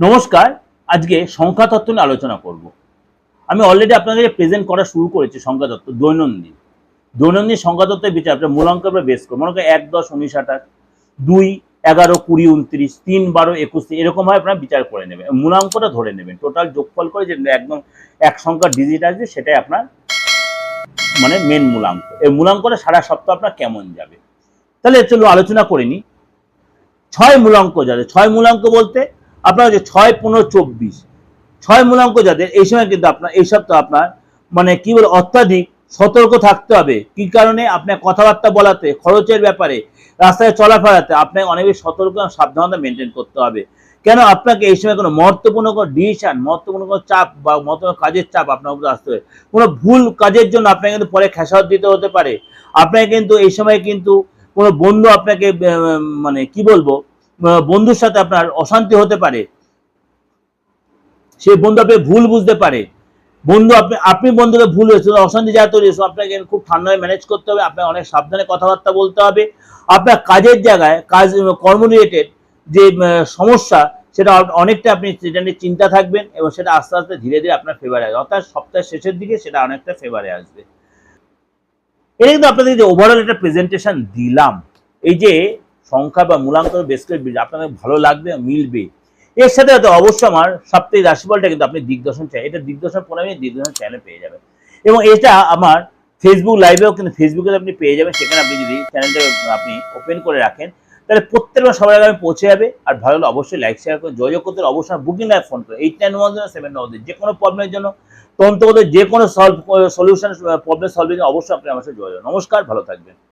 নমস্কার, আজকে সংখ্যা তত্ত্ব নিয়ে আলোচনা করব। আমি অলরেডি আপনাদের প্রেজেন্ট করা শুরু করেছি সংখ্যা তত্ত্ব দৈনন্দিন। দৈনন্দিন সংখ্যা তত্ত্বের বিচার, আপনার মূলাঙ্ক আমরা বেস করব। মনে করেন এক, দশ, উনিশ, আঠাশ, দুই, এগারো, কুড়ি, উনত্রিশ, তিন, বারো, একুশ এরকমভাবে আপনারা বিচার করে নেবেন। মূলাঙ্কটা ধরে নেবেন। টোটাল যোগফল করে যে একদম এক সংখ্যার ডিজিট আসবে, সেটাই আপনার মানে মেন মূলাঙ্ক। এই মূলাঙ্কটা সারা সপ্তাহ আপনার কেমন যাবে? তাহলে চলো আলোচনা করে নিই। ছয় মূলাঙ্ক যাদের ছয় মূলাঙ্ক বলতে আপনার যে ছয় পনেরো চব্বিশ। ছয় মূলাঙ্ক যাদের, এই সময় কিন্তু আপনার, এই সপ্তাহ আপনার মানে কি বলে, অত্যাধিক সতর্ক থাকতে হবে। কি কারণে? আপনার কথাবার্তা বলাতে, খরচের ব্যাপারে, রাস্তায় চলাফেরাতে আপনাকে অনেক বেশি সতর্ক সাবধানতা মেনটেন করতে হবে। কেন? আপনাকে এই সময় কোনো মহত্বপূর্ণ কোনো ডিসিশন মহত্বপূর্ণ কোনো চাপ বা মহত্বপূর্ণ কাজের চাপ আপনার উপরে আসতে হবে। কোনো ভুল কাজের জন্য আপনাকে কিন্তু পরে খেসারত দিতে হতে পারে। আপনাকে কিন্তু, এই সময় কিন্তু কোনো বন্ধু আপনাকে মানে কি বলব বন্ধুর সাথে আপনার অশান্তি হতে পারে, সেই বন্ধু আপনি ভুল বুঝতে পারে, বন্ধু আপনি আপনি বন্ধুকে ভুল হয়েছে অশান্তি যা তৈরি হয়েছে, আপনাকে খুব ঠান্ডায় ম্যানেজ করতে হবে, আপনাকে অনেক সাবধানে কথাবার্তা বলতে হবে, আপনার কাজের জায়গায়, কাজ, কর্ম রিলেটেড যে সমস্যা, সেটা অনেকটা আপনি সেটা নিয়ে চিন্তা থাকবেন এবং সেটা আস্তে আস্তে ধীরে ধীরে আপনার ফেভারে আসবে। অর্থাৎ সপ্তাহের শেষের দিকে সেটা অনেকটা ফেভারে আসবে। এটা কিন্তু আপনাদের যে ওভারঅল একটা প্রেজেন্টেশন দিলাম, এই যে সংখ্যা বা মূলাঙ্ক বেশ করে আপনাদের ভালো লাগবে, মিলবে। এর সাথে সাথে অবশ্যই আমার সাপ্তাহিক রাশিফলটা কিন্তু আপনি দিগদর্শন চাই এটা দিগদর্শন প্রণামী দিগদর্শন চ্যানেলে পেয়ে যাবেন। এবং এটা আমার ফেসবুক লাইভেও কিন্তু ফেসবুকে আপনি পেয়ে যাবেন, সেখানে আপনি যদি চ্যানেলটা আপনি ওপেন করে রাখেন, তাহলে প্রত্যেকবার সবার আগে পৌঁছে যাবে, আর ভালো হলে অবশ্যই লাইক শেয়ার করে যোগাযোগ করতে অবশ্যই বুকিং লাইভ ফোন করে eight nine one zero seven nine যে কোনো প্রবলেমের জন্য তন্ত্রগত যে কোনো সলভ সলিউশন প্রবলেম সলভের জন্য অবশ্যই আপনি আমার সাথে যোগাযোগ নমস্কার, ভালো থাকবেন।